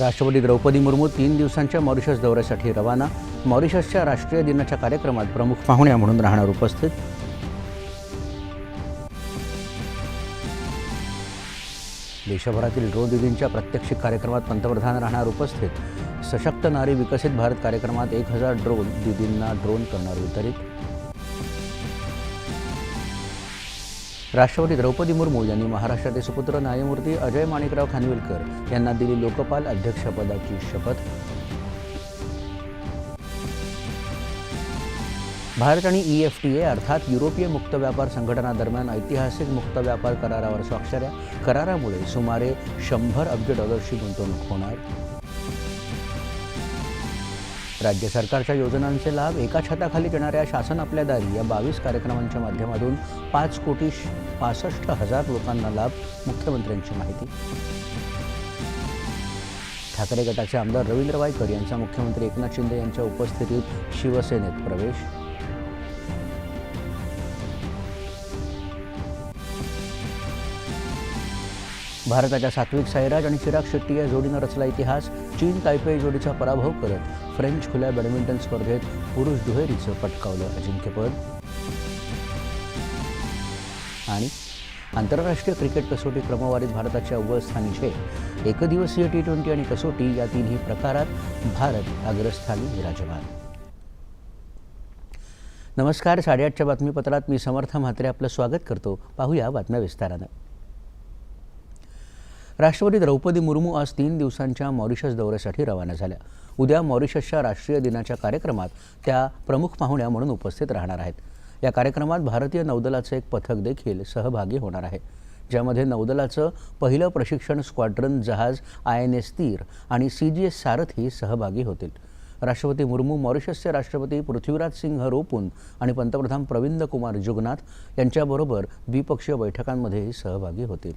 राष्ट्रपती द्रौपदी मुर्मू तीन दिवसांच्या मॉरिशस दौऱ्यासाठी रवाना. मॉरिशसच्या राष्ट्रीय दिनाच्या कार्यक्रमात प्रमुख पाहुण्या म्हणून राहणार उपस्थित. देशभरातील ड्रोन दिदींच्या प्रात्यक्षिक कार्यक्रमात पंतप्रधान राहणार उपस्थित. सशक्त नारी विकसित भारत कार्यक्रमात एक हजार ड्रोन दिदींना ड्रोन करणार वितरित. राष्ट्रपती द्रौपदी मुर्मू यांनी महाराष्ट्राचे सुपुत्र न्यायमूर्ती अजय माणिकराव खानविलकर यांना दिली लोकपाल अध्यक्षपदाची शपथ. भारत आणि ई एफ टी ए अर्थात युरोपीय मुक्त व्यापार संघटनादरम्यान ऐतिहासिक मुक्त व्यापार करारावर स्वाक्षऱ्या. करारामुळे सुमारे शंभर अब्ज डॉलर्सची गुंतवणूक होणार. राज्य सरकारच्या योजनांचे लाभ एका छताखाली देणाऱ्या शासन आपल्या दारी या बावीस कार्यक्रमांच्या माध्यमातून पाच कोटी पासष्ट हजार लोकांना लाभ मुख्यमंत्र्यांची माहिती. ठाकरे गटाचे आमदार रवींद्र वायकर यांचा मुख्यमंत्री एकनाथ शिंदे यांच्या उपस्थितीत शिवसेनेत प्रवेश. भारताच्या सात्विक साईराज आणि चिराग शेट्टी या जोडीनं रचला इतिहास. चीन तायपेई जोडीचा पराभव करत फ्रेंच खुल्या बॅडमिंटन स्पर्धेत पुरुष दुहेरीचं पटकावलं अजिंक्यपद. आणि आंतरराष्ट्रीय क्रिकेट कसोटी क्रमवारीत भारताच्या अव्वल स्थानी झे एकदिवसीय टी ट्वेंटी आणि कसोटी या तिन्ही प्रकारात भारत अग्रस्थानी विराजमान. नमस्कार साडेआठच्या बातमीपत्रात मी समर्थ म्हात्रे आपलं स्वागत करतो. पाहूया बातम्या विस्तारानं. राष्ट्रपती द्रौपदी मुर्मू आज तीन दिवसांच्या मॉरिशस दौऱ्यासाठी रवाना झाल्या. उद्या मॉरिशसच्या राष्ट्रीय दिनाच्या कार्यक्रमात त्या प्रमुख पाहुण्या म्हणून उपस्थित राहणार आहेत. या कार्यक्रमात भारतीय नौदलाचं एक पथक देखील सहभागी होणार आहे. ज्यामध्ये नौदलाचं पहिलं प्रशिक्षण स्क्वाड्रन जहाज आय एन एस तीर आणि सी जी एस सारथी सहभागी होतील. राष्ट्रपती मुर्मू मॉरिशसचे राष्ट्रपती पृथ्वीराज सिंह रोपून आणि पंतप्रधान प्रविंद कुमार जुगनाथ यांच्याबरोबर द्विपक्षीय बैठकांमध्येही सहभागी होतील.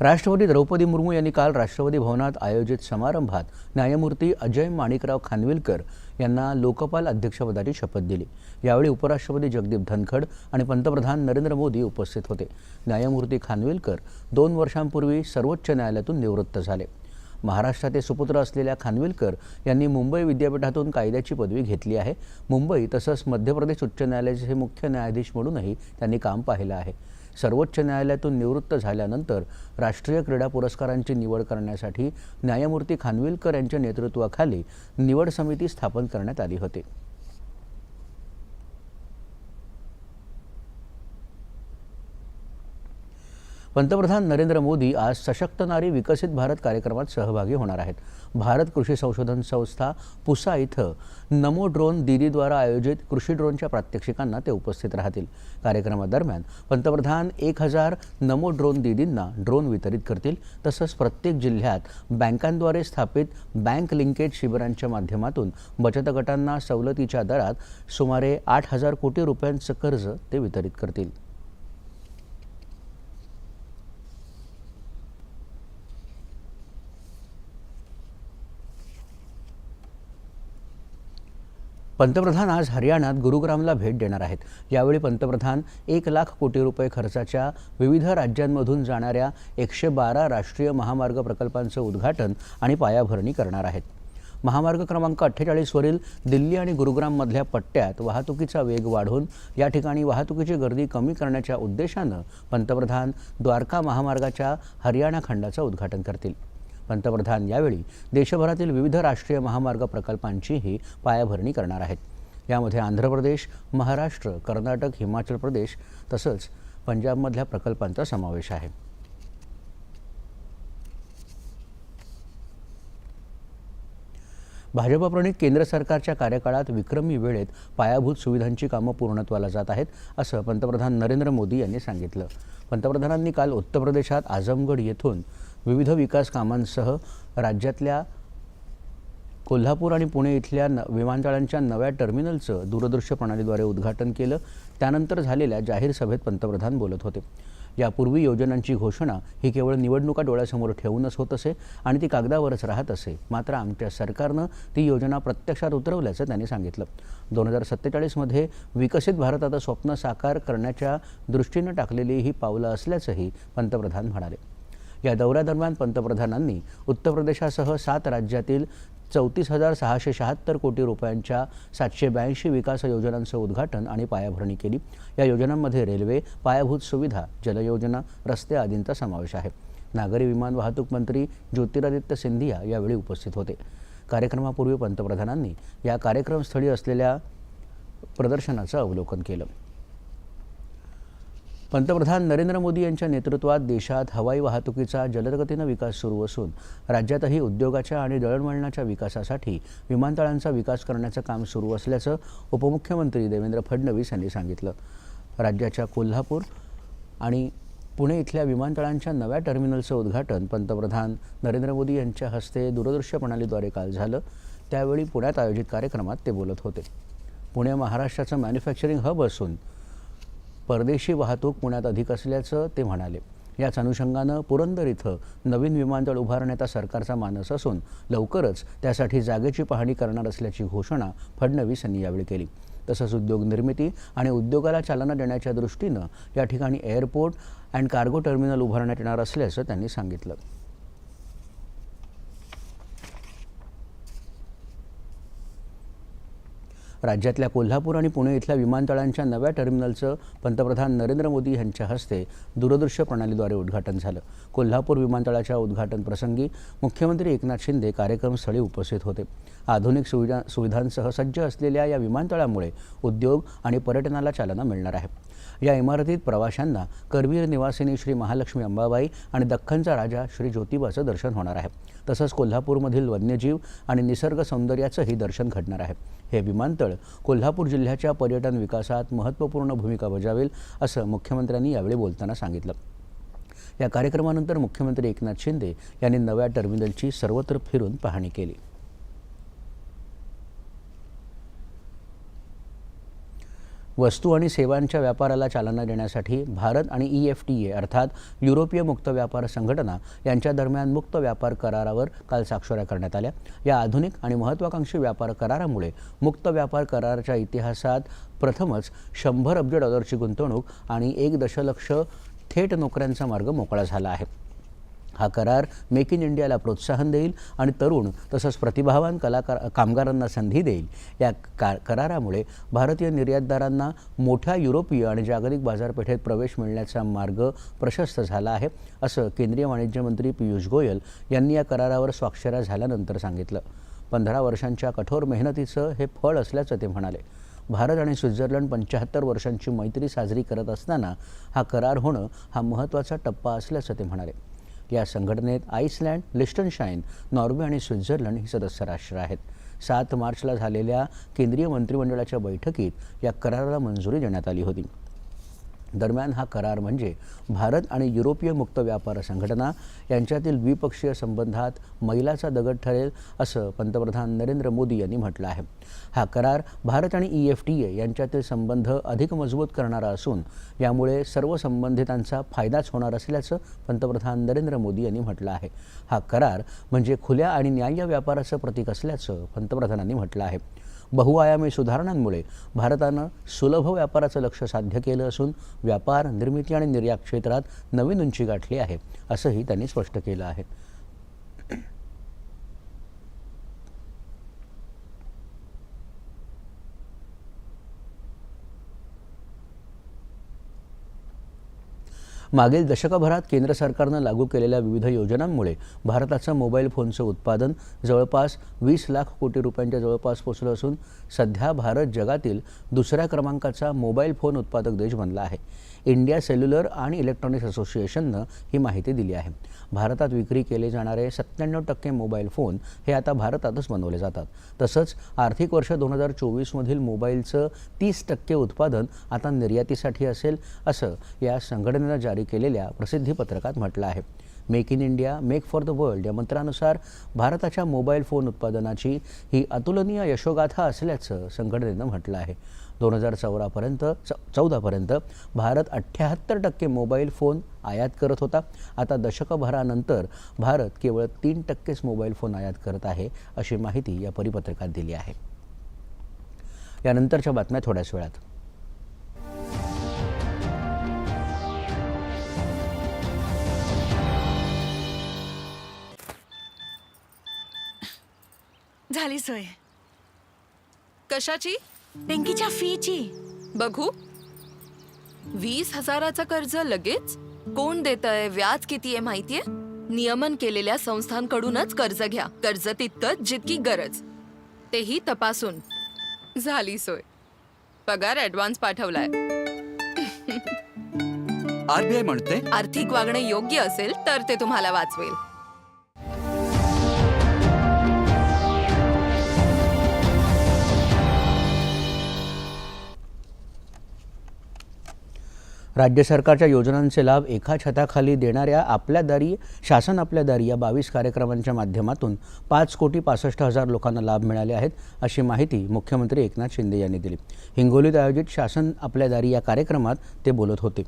राष्ट्रपती द्रौपदी मुर्मू यांनी काल राष्ट्रपती भवनात आयोजित समारंभात न्यायमूर्ती अजय माणिकराव खानविलकर यांना लोकपाल अध्यक्षपदाची शपथ दिली. यावेळी उपराष्ट्रपती जगदीप धनखड आणि पंतप्रधान नरेंद्र मोदी उपस्थित होते. न्यायमूर्ती खानविलकर दोन वर्षांपूर्वी सर्वोच्च न्यायालयातून निवृत्त झाले. महाराष्ट्राचे सुपुत्र असलेल्या खानविलकर यांनी मुंबई विद्यापीठातून कायद्याची पदवी घेतली आहे. मुंबई तसंच मध्य प्रदेश उच्च न्यायालयाचे मुख्य न्यायाधीश म्हणूनही त्यांनी काम पाहिलं आहे. सर्वोच्च न्यायालयातून निवृत्त झाल्यानंतर राष्ट्रीय क्रीडा पुरस्कारांची निवड करण्यासाठी न्यायमूर्ती खानविलकर यांच्या नेतृत्वाखाली निवड समिती स्थापन करण्यात आली होती. पंतप्रधान नरेंद्र मोदी आज सशक्त नारी विकसित भारत कार्यक्रमात सहभागी होणार आहेत. भारत कृषी संशोधन संस्था पुसा इथं नमो ड्रोन दीदीद्वारा आयोजित कृषी ड्रोनच्या प्रात्यक्षिकांना ते उपस्थित राहतील. कार्यक्रमादरम्यान पंतप्रधान एक हजार नमो ड्रोन दीदींना ड्रोन वितरित करतील तसंच प्रत्येक जिल्ह्यात बँकांद्वारे स्थापित बँक लिंकेज शिबिरांच्या माध्यमातून बचत गटांना सवलतीच्या दरात सुमारे आठ हजार कोटी रुपयांचं कर्ज ते वितरित करतील. पंतप्रधान आज हरियाणात गुरुग्रामला भेट देणार आहेत. यावेळी पंतप्रधान एक लाख कोटी रुपये खर्चाच्या विविध राज्यांमधून जाणाऱ्या एकशे बारा राष्ट्रीय महामार्ग प्रकल्पांचं उद्घाटन आणि पायाभरणी करणार आहेत. महामार्ग क्रमांक अठ्ठेचाळीसवरील दिल्ली आणि गुरुग्राममधल्या पट्ट्यात वाहतुकीचा वेग वाढवून या ठिकाणी वाहतुकीची गर्दी कमी करण्याच्या उद्देशानं पंतप्रधान द्वारका महामार्गाच्या हरियाणा खंडाचं उद्घाटन करतील. पंतप्रधान यावेळी देशभरातील विविध राष्ट्रीय महामार्ग प्रकल्पांचीही पायाभरणी करणार आहेत. यामध्ये आंध्र प्रदेश महाराष्ट्र कर्नाटक हिमाचल प्रदेश तसंच पंजाबमधल्या प्रकल्पांचा समावेश आहे. भाजपप्रणित केंद्र सरकारच्या कार्यकाळात विक्रमी वेळेत पायाभूत सुविधांची कामं पूर्णत्वाला जात आहेत असं पंतप्रधान नरेंद्र मोदी यांनी सांगितलं. पंतप्रधानांनी काल उत्तर प्रदेशात आझमगड येथून विविध विकास कामांसह राज्यातल्या कोल्हापूर आणि पुणे इथल्या न विमानतळांच्या नव्या टर्मिनलचं दूरदृश्य प्रणालीद्वारे उद्घाटन केलं. त्यानंतर झालेल्या जाहीर सभेत पंतप्रधान बोलत होते. यापूर्वी योजनांची घोषणा ही केवळ निवडणुका डोळ्यासमोर ठेवूनच होत असे आणि ती कागदावरच राहत असे. मात्र आमच्या सरकारनं ती योजना प्रत्यक्षात उतरवल्याचं त्यांनी सांगितलं. दोन हजार सत्तेचाळीसमध्ये विकसित भारताचं स्वप्न साकार करण्याच्या दृष्टीनं टाकलेली ही पावलं असल्याचंही पंतप्रधान म्हणाले. या दौऱ्यादरम्यान पंतप्रधानांनी उत्तर प्रदेशासह सात राज्यातील चौतीस हजार सहाशे शहात्तर कोटी रुपयांच्या सातशे ब्याऐंशी विकास योजनांचं उद्घाटन आणि पायाभरणी केली. या योजनांमध्ये रेल्वे पायाभूत सुविधा जलयोजना रस्ते आदींचा समावेश आहे. नागरी विमान वाहतूक मंत्री ज्योतिरादित्य सिंधिया यावेळी उपस्थित होते. कार्यक्रमापूर्वी पंतप्रधानांनी या कार्यक्रमस्थळी असलेल्या प्रदर्शनाचं अवलोकन केलं. पंतप्रधान नरेंद्र मोदी यांच्या नेतृत्वात देशात हवाई वाहतुकीचा जलदगतीनं विकास सुरू असून राज्यातही उद्योगाच्या आणि दळणवळणाच्या विकासासाठी विमानतळांचा विकास करण्याचं काम सुरू असल्याचं उपमुख्यमंत्री देवेंद्र फडणवीस यांनी सांगितलं. राज्याच्या कोल्हापूर आणि पुणे इथल्या विमानतळांच्या नव्या टर्मिनलचं उद्घाटन पंतप्रधान नरेंद्र मोदी यांच्या हस्ते दूरदृश्य प्रणालीद्वारे काल झालं. त्यावेळी पुण्यात आयोजित कार्यक्रमात ते बोलत होते. पुणे महाराष्ट्राचं मॅन्युफॅक्चरिंग हब असून परदेशी वाहतूक पुण्यात अधिक असल्याचं ते म्हणाले. याच अनुषंगानं पुरंदर इथं नवीन विमानतळ उभारण्याचा सरकारचा मानस असून लवकरच त्यासाठी जागेची पाहणी करणार असल्याची घोषणा फडणवीस यांनी यावेळी केली. तसंच उद्योग निर्मिती आणि उद्योगाला चालना देण्याच्या दृष्टीनं या ठिकाणी एअरपोर्ट अँड कार्गो टर्मिनल उभारण्यात येणार असल्याचं त्यांनी सांगितलं. राज्यातल्या कोल्हापूर आणि पुणे इथल्या विमानतळांच्या नव्या टर्मिनलचं पंतप्रधान नरेंद्र मोदी यांच्या हस्ते दूरदृश्य प्रणालीद्वारे उद्घाटन झालं. कोल्हापूर विमानतळाच्या उद्घाटन प्रसंगी मुख्यमंत्री एकनाथ शिंदे कार्यक्रमस्थळी उपस्थित होते. आधुनिक सुविधा सुविधांसह सज्ज असलेल्या या विमानतळामुळे उद्योग आणि पर्यटनाला चालना मिळणार आहे. या इमारतीत प्रवाशांना करवीर निवासिनी श्री महालक्ष्मी अंबाबाई आणि दख्खनचा राजा श्री ज्योतिबाचं दर्शन होणार आहे. तसंच कोल्हापूरमधील वन्यजीव आणि निसर्ग सौंदर्याचंही दर्शन घडणार आहे. हे विमानतळ कोल्हापूर जिल्ह्याच्या पर्यटन विकासात महत्त्वपूर्ण भूमिका बजावेल असं मुख्यमंत्र्यांनी यावेळी बोलताना सांगितलं. या कार्यक्रमानंतर मुख्यमंत्री एकनाथ शिंदे यांनी नव्या टर्मिनलची सर्वत्र फिरून पाहणी केली. वस्तू आणि सेवांच्या व्यापाराला चालना देण्यासाठी भारत आणि ई एफ टी ए अर्थात युरोपीय मुक्त व्यापार संघटना यांच्या दरम्यान मुक्त व्यापार करारावर काल स्वाक्षऱ्या करण्यात आल्या. या आधुनिक आणि महत्त्वाकांक्षी व्यापार करारामुळे मुक्त व्यापार कराराच्या इतिहासात प्रथमच शंभर अब्ज डॉलरची गुंतवणूक आणि एक दशलक्ष थेट नोकऱ्यांचा मार्ग मोकळा झाला आहे. हा करार मेक इन इंडियाला प्रोत्साहन देईल आणि तरुण तसंच प्रतिभावान कलाकार कामगारांना संधी देईल. या का करारामुळे भारतीय निर्यातदारांना मोठ्या युरोपीय आणि जागतिक बाजारपेठेत प्रवेश मिळण्याचा मार्ग प्रशस्त झाला आहे असं केंद्रीय वाणिज्य मंत्री पियुष गोयल यांनी या करारावर स्वाक्षऱ्या झाल्यानंतर सांगितलं. पंधरा वर्षांच्या कठोर मेहनतीचं हे फळ असल्याचं ते म्हणाले. भारत आणि स्वित्झर्लंड पंच्याहत्तर वर्षांची मैत्री साजरी करत असताना हा करार होणं हा महत्त्वाचा टप्पा असल्याचं ते म्हणाले. या संघटनेत आईसलँड लिस्टनशाईन नॉर्वे आणि स्वित्झर्लंड ही सदस्य राष्ट्र आहेत. सात मार्चला झालेल्या केंद्रीय मंत्रिमंडळाच्या बैठकीत या कराराला मंजुरी देण्यात आली होती. दरम्यान हा करार म्हणजे भारत आणि युरोपीय मुक्त व्यापार संघटना यांच्यातील द्विपक्षीय संबंधात मैलाचा दगड ठरेल असं पंतप्रधान नरेंद्र मोदी यांनी म्हटलं आहे. हा करार भारत आणि ई एफ टी ए यांच्यातील संबंध अधिक मजबूत करणारा असून यामुळे सर्व संबंधितांचा फायदाच होणार असल्याचं पंतप्रधान नरेंद्र मोदी यांनी म्हटलं आहे. हा करार म्हणजे खुल्या आणि न्याय्य व्यापाराचं प्रतीक असल्याचं पंतप्रधानांनी म्हटलं आहे. बहुआयामी सुधारणांमुळे भारतानं सुलभ व्यापाराचं लक्ष साध्य केलं असून व्यापार निर्मिती आणि निर्यात क्षेत्रात नवीन उंची गाठली आहे असंही त्यांनी स्पष्ट केलं आहे. मागील दशकभरात केंद्र सरकारनं लागू केलेल्या विविध योजनांमुळे भारताचं मोबाईल फोनचं उत्पादन जवळपास वीस लाख कोटी रुपयांच्या जवळपास पोचलं असून सध्या भारत जगातील दुसऱ्या क्रमांकाचा मोबाईल फोन उत्पादक देश बनला आहे. इंडिया सेल्युलर आणि इलेक्ट्रॉनिक्स असोसिएशननं ही माहिती दिली आहे. भारतात विक्री केले जाणारे सत्त्याण्णव टक्के मोबाईल फोन हे आता भारतातच बनवले जातात. तसंच आर्थिक वर्ष दोन हजार चोवीसमधील मोबाईलचं तीस टक्के उत्पादन आता निर्यातीसाठी असेल असं या संघटनेनं जारी केलेल्या प्रसिद्धीपत्रकात म्हटलं आहे. Make in India make for the world या मंत्रानुसार भारताच्या मोबाईल फोन उत्पादनाची ही अतुलनीय यशोगाथा असल्याचं संघटनेनं म्हटलं आहे. दोन हजार चौदापर्यंत च चौदापर्यंत भारत अठ्ठ्याहत्तर टक्के मोबाईल फोन आयात करत होता. आता दशकभरानंतर भारत केवळ तीन टक्केच मोबाईल फोन आयात करत आहे अशी माहिती या परिपत्रकात दिली आहे. यानंतरच्या बातम्या थोड्याच वेळात. झाली सोय. कशाची? पिंकीच्या फीची. बघू. वीस हजाराचं कर्ज लगेच? कोण देत आहे व्याज किती आहे माहितीये? नियमन केलेल्या संस्थांकडूनच कर्ज घ्या. कर्ज तितकंच जितकी गरज. तेही तपासून. झाली सोय. पगार ऍडव्हान्स पाठवलाय. आरबीआय म्हणते आर्थिक वागणे योग्य असेल तर ते तुम्हाला वाचवेल. राज्य सरकारच्या योजनांचे लाभ एका छताखाली देणाऱ्या आपल्या दारी शासन आपल्या दारी या बावीस कार्यक्रमांच्या माध्यमातून पाच कोटी पासष्ट हजार लोकांना लाभ मिळाले आहेत अशी माहिती मुख्यमंत्री एकनाथ शिंदे यांनी दिली. हिंगोलीत आयोजित शासन आपल्या दारी या कार्यक्रमात ते बोलत होते.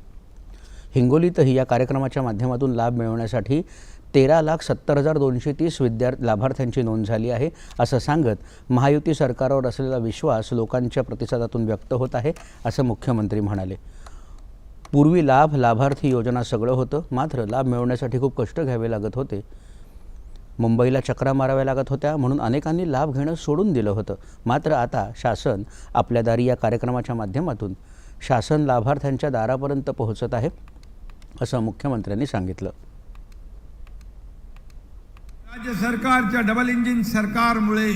हिंगोलीतही या कार्यक्रमाच्या माध्यमातून लाभ मिळवण्यासाठी तेरा लाख सत्तर हजार दोनशे तीस विद्यार्थी लाभार्थ्यांची नोंद झाली आहे असं सांगत महायुती सरकारवर असलेला विश्वास लोकांच्या प्रतिसादातून व्यक्त होत आहे असं मुख्यमंत्री म्हणाले. पूर्वी लाभ लाभार्थी योजना सगळं होतं. मात्र लाभ मिळवण्यासाठी खूप कष्ट घ्यावे लागत होते. मुंबईला चक्रा माराव्या लागत होत्या म्हणून अनेकांनी लाभ घेणं सोडून दिलं होतं. मात्र आता शासन आपल्या दारी या कार्यक्रमाच्या माध्यमातून शासन लाभार्थ्यांच्या दारापर्यंत पोहोचत आहे असं मुख्यमंत्र्यांनी सांगितलं. राज्य सरकारच्या डबल इंजिन सरकारमुळे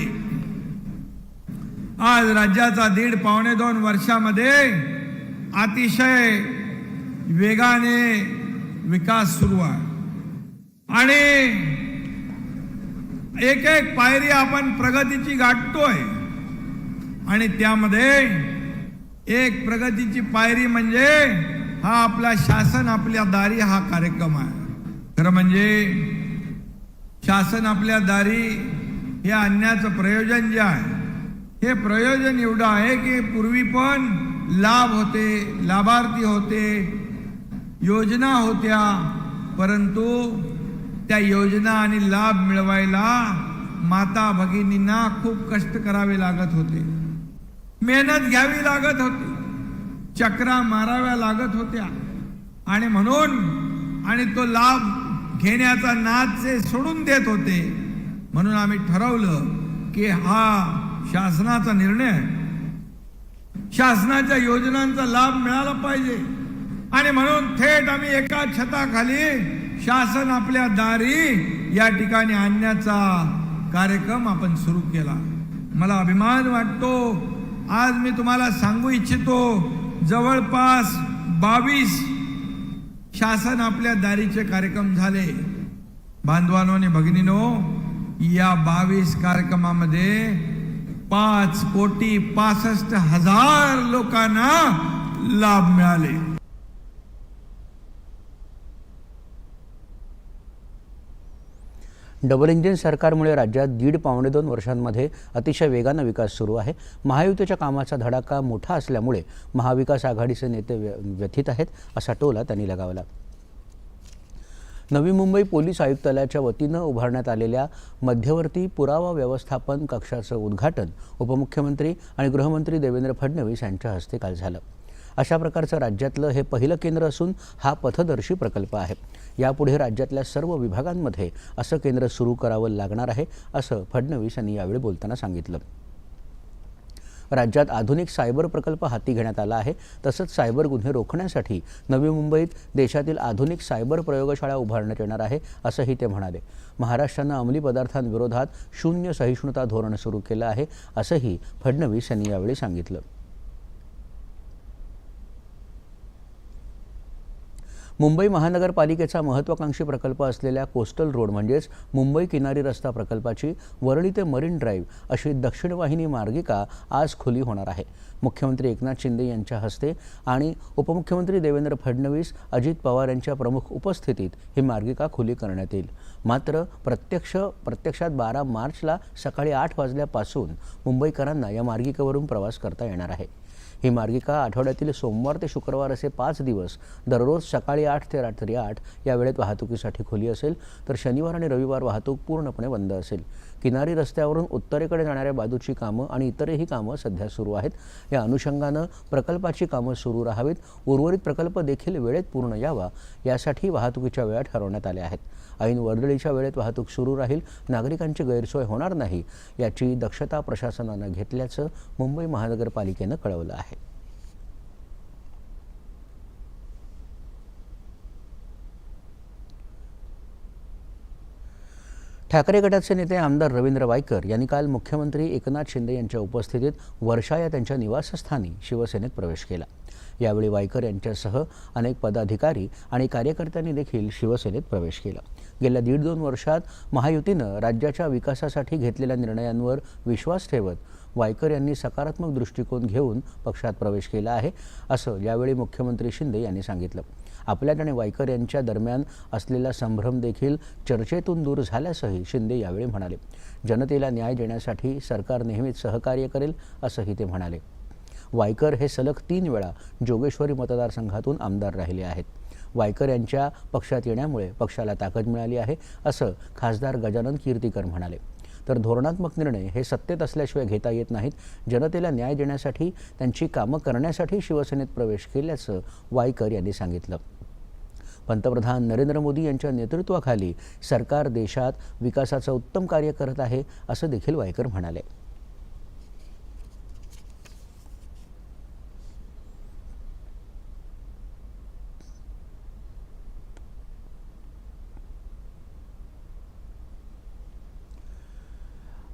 आज राज्याचा दीड पावणे दोन वर्षामध्ये अतिशय वेगाने विकास सुरू आहे. आणि एक एक पायरी आपण प्रगतीची गाठतोय. आणि त्यामध्ये एक प्रगतीची पायरी म्हणजे हा आपला शासन आपल्या दारी हा कार्यक्रम आहे. खरं म्हणजे शासन आपल्या दारी हे आणण्याचं प्रयोजन जे आहे हे प्रयोजन एवढं आहे की पूर्वी पण लाभ होते लाभार्थी होते योजना होत्या परंतु त्या योजना आणि लाभ मिळवायला माता भगिनींना खूप कष्ट करावे लागत होते. मेहनत घ्यावी लागत होती चक्रा माराव्या लागत होत्या. आणि म्हणून आणि तो लाभ घेण्याचा नाद सोडून देत होते. म्हणून आम्ही ठरवलं की हा शासनाचा निर्णय शासनाच्या योजनांचा लाभ मिळाला पाहिजे. आणि म्हणून थेट आम्ही एका छताखाली शासन आपल्या दारी या ठिकाणी आणण्याचा कार्यक्रम आपण सुरू केला. मला अभिमान वाटतो. आज मी तुम्हाला सांगू इच्छितो जवळपास बावीस शासन आपल्या दारीचे कार्यक्रम झाले. बांधवानो आणि भगिनीनो या बावीस कार्यक्रमामध्ये पाच कोटी पासष्ट हजार लोकांना लाभ मिळाले. डबल इंजिन सरकारमुळे राज्यात दीड पावणे दोन वर्षांमध्ये अतिशय वेगानं विकास सुरू आहे. महायुतीच्या कामाचा धडाका मोठा असल्यामुळे महाविकास आघाडीचे नेते व्य व्यथित आहेत असा टोला त्यांनी लगावला. नवी मुंबई पोलीस आयुक्तालयाच्या वतीनं उभारण्यात आलेल्या मध्यवर्ती पुरावा व्यवस्थापन कक्षाचं उद्घाटन उपमुख्यमंत्री आणि गृहमंत्री देवेंद्र फडणवीस यांच्या हस्ते काल झालं. अशा प्रकारचं राज्यातलं हे पहिलं केंद्र असून हा पथदर्शी प्रकल्प आहे. यापुढे राज्यातल्या सर्व विभागांमध्ये असं केंद्र सुरू करावं लागणार आहे असं फडणवीस यांनी यावेळी बोलताना सांगितलं. राज्यात आधुनिक सायबर प्रकल्प हाती घेण्यात आला आहे. तसंच सायबर गुन्हे रोखण्यासाठी नवी मुंबईत देशातील आधुनिक सायबर प्रयोगशाळा उभारण्यात येणार आहे असंही ते म्हणाले. महाराष्ट्रानं अंमली पदार्थांविरोधात शून्य सहिष्णुता धोरण सुरू केलं आहे असंही फडणवीस यांनी यावेळी सांगितलं. मुंबई महानगरपालिकेचा महत्त्वाकांक्षी प्रकल्प असलेल्या कोस्टल रोड म्हणजेच मुंबई किनारी रस्ता प्रकल्पाची वरळी ते मरीन ड्राईव्ह अशी दक्षिणवाहिनी मार्गिका आज खुली होणार आहे. मुख्यमंत्री एकनाथ शिंदे यांच्या हस्ते आणि उपमुख्यमंत्री देवेंद्र फडणवीस अजित पवार यांच्या प्रमुख उपस्थितीत ही मार्गिका खुली करण्यात येईल. मात्र प्रत्यक्ष प्रत्यक्षात बारा मार्चला सकाळी आठ वाजल्यापासून मुंबईकरांना या मार्गिकेवरून प्रवास करता येणार आहे. ही मार्गिका आठवड्यातील सोमवार ते शुक्रवार असे पाच दिवस दररोज सकाळी आठ ते रात्री आठ या वेळेत वाहतुकीसाठी खुली असेल तर शनिवार आणि रविवार वाहतूक पूर्णपणे बंद असेल. किनारी रस्त्यावरून उत्तरेकडे जाणाऱ्या बाजूची कामं आणि इतरही कामं सध्या सुरू आहेत. या अनुषंगानं प्रकल्पाची कामं सुरू राहावीत. उर्वरित प्रकल्प देखील वेळेत पूर्ण यावा यासाठी वाहतुकीच्या वेळा ठरवण्यात आल्या आहेत. ऐन वर्दळीच्या वेळेत वाहतूक सुरू राहील. नागरिकांची गैरसोय होणार नाही याची दक्षता प्रशासनानं घेतल्याचं मुंबई महानगरपालिकेनं कळवलं आहे. ठाकरे गटाचे नेते आमदार रवींद्र वायकर यांनी काल मुख्यमंत्री एकनाथ शिंदे यांच्या उपस्थितीत वर्षा या त्यांच्या निवासस्थानी शिवसेनेत प्रवेश केला. यावेळी वायकर यांच्यासह अनेक पदाधिकारी आणि कार्यकर्त्यांनी देखील शिवसेनेत प्रवेश केला. गेल्या दीड दोन वर्षात महायुतीनं राज्याच्या विकासासाठी घेतलेल्या निर्णयांवर विश्वास ठेवत वायकर यांनी सकारात्मक दृष्टिकोन घेऊन पक्षात प्रवेश केला आहे असं यावेळी मुख्यमंत्री शिंदे यांनी सांगितलं. आपल्यात आणि वायकर यांच्या दरम्यान असलेला संभ्रम देखील चर्चेतून दूर झाल्याचंही शिंदे यावेळी म्हणाले. जनतेला न्याय देण्यासाठी सरकार नेहमीच सहकार्य करेल असंही ते म्हणाले. वायकर हे सलग तीन वेळा जोगेश्वरी मतदारसंघातून आमदार राहिले आहेत. वायकर यांच्या पक्षात येण्यामुळे पक्षाला ताकद मिळाली आहे असं खासदार गजानन कीर्तीकर म्हणाले. तर धोरणात्मक निर्णय हे सत्तेत असल्याशिवाय घेता येत नाहीत. जनतेला न्याय देण्यासाठी त्यांची कामं करण्यासाठी शिवसेनेत प्रवेश केल्याचं वायकर यांनी सांगितलं. पंतप्रधान नरेंद्र मोदी यांच्या नेतृत्वाखाली सरकार देशात विकासाचं उत्तम कार्य करत आहे असं देखील वायकर म्हणाले.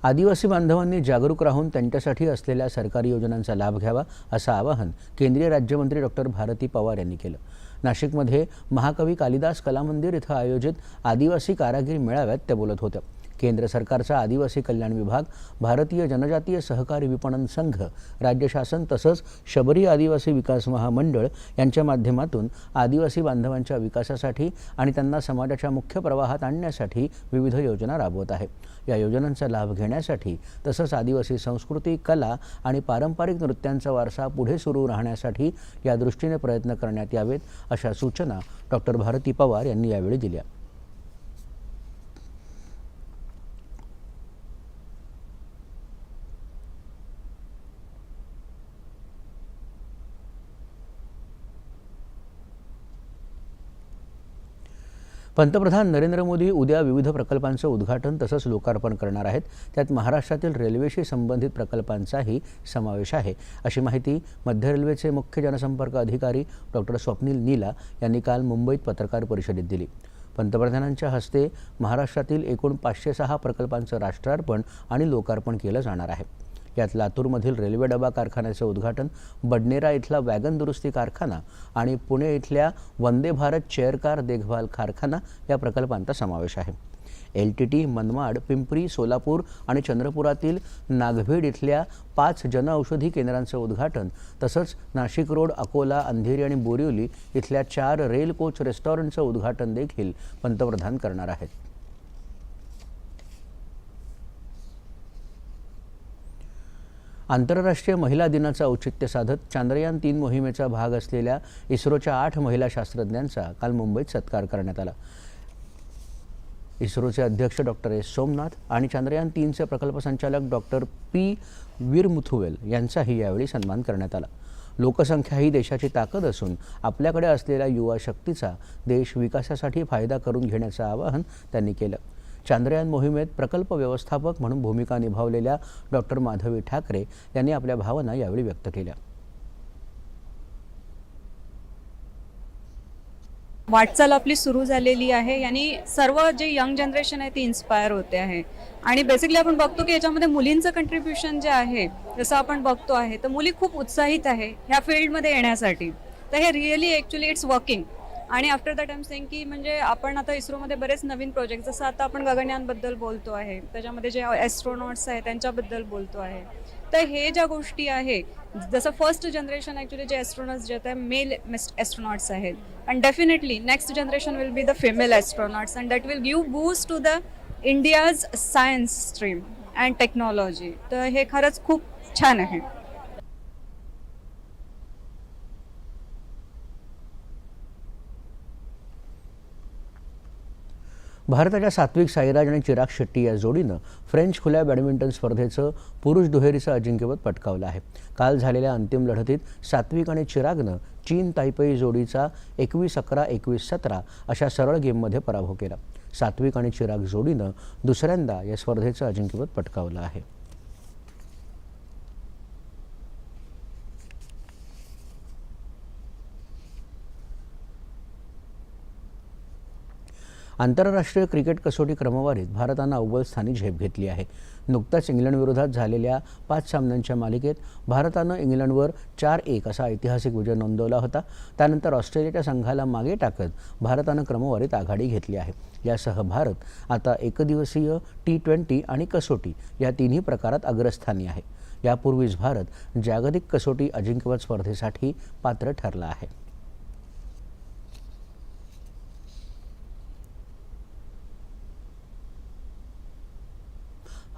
आदिवासी बांधवांनी जागरूक राहून त्यांच्यासाठी असलेल्या सरकारी योजनांचा लाभ घ्यावा असं आवाहन केंद्रीय राज्यमंत्री डॉक्टर भारती पवार यांनी केलं. नाशिकमध्ये महाकवी कालिदास कलामंदिर इथं आयोजित आदिवासी कारागीर मेळाव्यात ते बोलत होत्या केंद्र सरकारचा आदिवासी कल्याण विभाग भारतीय जनजातीय सहकारी विपणन संघ राज्य शासन तसंच शबरी आदिवासी विकास महामंडळ यांच्या माध्यमातून आदिवासी बांधवांच्या विकासासाठी आणि त्यांना समाजाच्या मुख्य प्रवाहात आणण्यासाठी विविध योजना राबवत आहे या योजनांचा लाभ घेण्यासाठी तसंच आदिवासी संस्कृती कला आणि पारंपरिक नृत्यांचा वारसा पुढे सुरू राहण्यासाठी या दृष्टीने प्रयत्न करण्यात यावेत अशा सूचना डॉक्टर भारती पवार यांनी यावेळी दिल्या. पंतप्रधान नरेंद्र मोदी उद्या विविध प्रकल्पांचं उद्घाटन तसंच लोकार्पण करणार आहेत. त्यात महाराष्ट्रातील रेल्वेशी संबंधित प्रकल्पांचाही समावेश आहे. अशी माहिती मध्य रेल्वेचे मुख्य जनसंपर्क अधिकारी डॉक्टर स्वप्नील नीला यांनी काल मुंबईत पत्रकार परिषदेत दिली. पंतप्रधानांच्या हस्ते महाराष्ट्रातील एकूण पाचशे सहा प्रकल्पांचं राष्ट्रार्पण आणि लोकार्पण केलं जाणार आहे. यात लातूरमधील रेल्वे डबा कारखान्याचं उद्घाटन बडनेरा इथला वॅगन दुरुस्ती कारखाना आणि पुणे इथल्या वंदे भारत चेअरकार देखभाल कारखाना या प्रकल्पांचा समावेश आहे. L T T Manmad Pimpri Solapur आणि चंद्रपुरातील नागभीड इथल्या पाच जनऔषधी केंद्रांचं उद्घाटन तसंच नाशिक रोड अकोला अंधेरी आणि बोरिवली इथल्या चार रेल कोच रेस्टॉरंटचं उद्घाटन देखील पंतप्रधान करणार आहेत. आंतरराष्ट्रीय महिला दिनाचं औचित्य साधत चांद्रयान तीन मोहिमेचा भाग असलेल्या इस्रोच्या आठ महिला शास्त्रज्ञांचा काल मुंबईत सत्कार करण्यात आला. इस्रोचे अध्यक्ष डॉक्टर एस सोमनाथ आणि चांद्रयान तीनचे प्रकल्प संचालक डॉक्टर पी. वीरमुथुवेल यांचाही यावेळी सन्मान करण्यात आला. लोकसंख्या ही देशाची ताकद असून आपल्याकडे असलेल्या युवा शक्तीचा देश विकासासाठी फायदा करून घेण्याचं आवाहन त्यांनी केलं. चांद्रयान मोहिमेत प्रकल्प व्यवस्थापक म्हणून भूमिका निभावलेल्या डॉक्टर माधवी ठाकरे यांनी आपल्या भावना यावेळी व्यक्त केल्या. वाटचाल आपली सुरू झालेली आहे आणि सर्व जे यंग जनरेशन आहे ती इन्स्पायर होते आहे. आणि बेसिकली आपण बघतो की याच्यामध्ये मुलींचं कंट्रीब्युशन जे आहे जसं आपण बघतो आहे तर मुली खूप उत्साहित आहे ह्या फील्डमध्ये येण्यासाठी. तर हे रिअली ॲक्च्युली इट्स वर्किंग आणि आफ्टर दॅट आय सेंग की म्हणजे आपण आता इस्रोमध्ये बरेच नवीन प्रोजेक्ट जसं आता आपण गगनयानबद्दल बोलतो आहे त्याच्यामध्ये जे ॲस्ट्रॉनॉट्स आहेत त्यांच्याबद्दल बोलतो आहे. तर हे ज्या गोष्टी आहे जसं फर्स्ट जनरेशन ॲक्च्युली जे ॲस्ट्रॉनॉट्स जे आहेत मेल ॲस्ट्रॉनॉट्स आहेत. And definitely next generation will be the female astronauts and that will give boost to the India's science stream and technology तर हे खरंच खूप छान आहे. भारताच्या सात्विक साईराज आणि चिराग शेट्टी या जोडीनं फ्रेंच खुल्या बॅडमिंटन स्पर्धेचं पुरुष दुहेरीचं अजिंक्यपद पटकावलं आहे. काल झालेल्या अंतिम लढतीत सात्विक आणि चिरागनं चीन तायपई जोडीचा एकवीस अकरा एकवीस सतरा अशा सरळ गेममध्ये पराभव केला. सात्विक आणि चिराग जोडीनं दुसऱ्यांदा या स्पर्धेचं अजिंक्यपद पटकावलं आहे. आंतरराष्ट्रीय क्रिकेट कसोटी क्रमवारीत भारतानं अव्वल स्थानी झेप घेतली आहे. नुकताच इंग्लंडविरोधात झालेल्या पाच सामन्यांच्या मालिकेत भारतानं इंग्लंडवर चार एक असा ऐतिहासिक विजय नोंदवला होता. त्यानंतर ऑस्ट्रेलियाच्या संघाला मागे टाकत भारतानं क्रमवारीत आघाडी घेतली आहे. यासह भारत आता एकदिवसीय टी ट्वेंटी आणि कसोटी या तिन्ही प्रकारात अग्रस्थानी आहे. यापूर्वीच भारत जागतिक कसोटी अजिंक्यपद स्पर्धेसाठी पात्र ठरला आहे.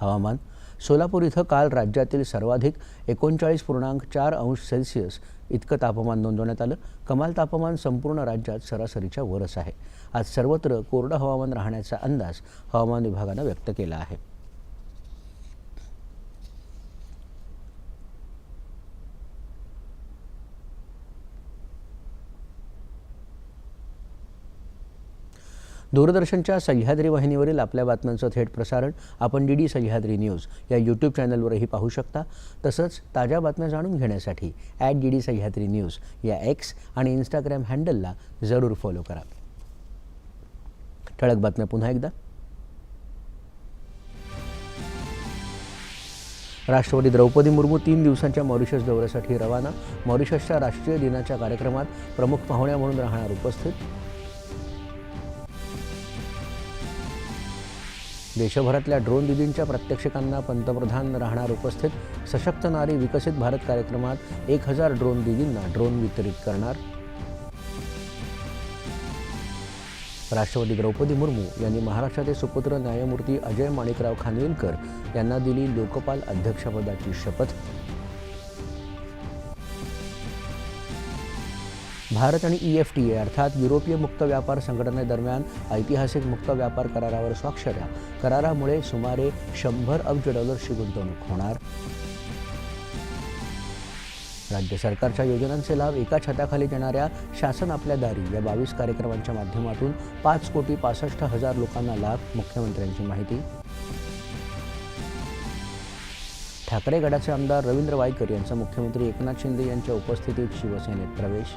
हवामान. सोलापूर इथं काल राज्यातील सर्वाधिक एकोणचाळीस पूर्णांक चार अंश सेल्सिअस इतकं तापमान नोंदवण्यात आलं. कमाल तापमान संपूर्ण राज्यात सरासरीच्या वरच आहे. आज सर्वत्र कोरडं हवामान राहण्याचा अंदाज हवामान विभागानं व्यक्त केला आहे. दूरदर्शनच्या सह्याद्री वाहिनीवरील आपल्या बातम्यांचं थेट प्रसारण आपण डी डी सह्याद्री न्यूज या यूट्यूब चॅनलवरही पाहू शकता. तसंच ताज्या बातम्या जाणून घेण्यासाठी at D D Sahyadri news या एक्स आणि इंस्टाग्राम हँडलला जरूर फॉलो करा. ठळक बातम्या पुन्हा एकदा. राष्ट्रपती द्रौपदी मुर्मू तीन दिवसांच्या मॉरिशस दौऱ्यासाठी रवाना. मॉरिशसच्या राष्ट्रीय दिनाच्या कार्यक्रमात प्रमुख पाहुण्या म्हणून राहणार उपस्थित. देशभरातल्या ड्रोन दिदींच्या प्रात्यक्षिकांना पंतप्रधान राहणार उपस्थित. सशक्त नारी विकसित भारत कार्यक्रमात एक हजार ड्रोन दिदींना ड्रोन वितरित करणार. राष्ट्रपती द्रौपदी मुर्मू यांनी महाराष्ट्राचे सुपुत्र न्यायमूर्ती अजय माणिकराव खानविलकर यांना दिली लोकपाल अध्यक्षपदाची शपथ. भारत आणि ई एफ टी ए अर्थात युरोपीय मुक्त व्यापार संघटनेदरम्यान ऐतिहासिक मुक्त व्यापार करारावर स्वाक्षऱ्या करारामुळे सुमारे शंभर अब्ज डॉलर्सची गुंतवणूक होणार. राज्य सरकारच्या योजनांचे लाभ एका छताखाली देणाऱ्या शासन आपल्या दारी या बावीस कार्यक्रमांच्या माध्यमातून पाच कोटी पासष्ट हजार लोकांना लाभ मुख्यमंत्र्यांची माहिती. ठाकरे गडाचे आमदार रवींद्र वायकर यांचा मुख्यमंत्री एकनाथ शिंदे यांच्या उपस्थितीत शिवसेनेत प्रवेश.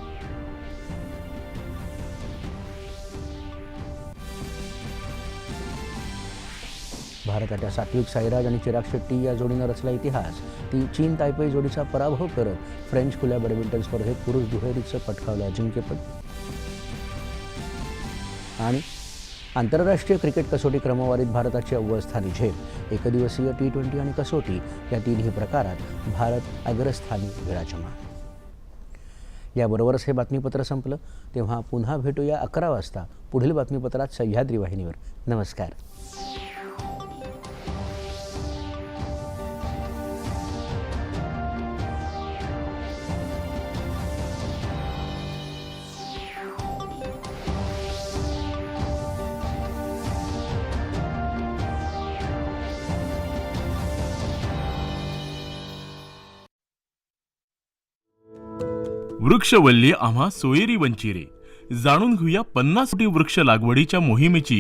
भारताच्या सात्विक साईराज आणि चिराग शेट्टी या जोडीनं रचला इतिहास. ती चीन तायपई जोडीचा पराभव करत फ्रेंच खुल्या बॅडमिंटन स्पर्धेत पुरुष दुहेरीचं पटकावलं अजिंक्यपद. आणि आंतरराष्ट्रीय क्रिकेट कसोटी क्रमवारीत भारताची अव्वल स्थानी झेप. एकदिवसीय टी ट्वेंटी आणि कसोटी या तिन्ही प्रकारात भारत अग्रस्थानी विराजमान. याबरोबरच हे बातमीपत्र संपलं. तेव्हा पुन्हा भेटूया अकरा वाजता. पुढील बातमीपत्रात सह्याद्री वाहिनीवर. नमस्कार. वृक्षवल्ली आम्हा सोयरी वंचिरे जाणून घेऊया पन्नास कोटी वृक्ष लागवडीच्या मोहिमेची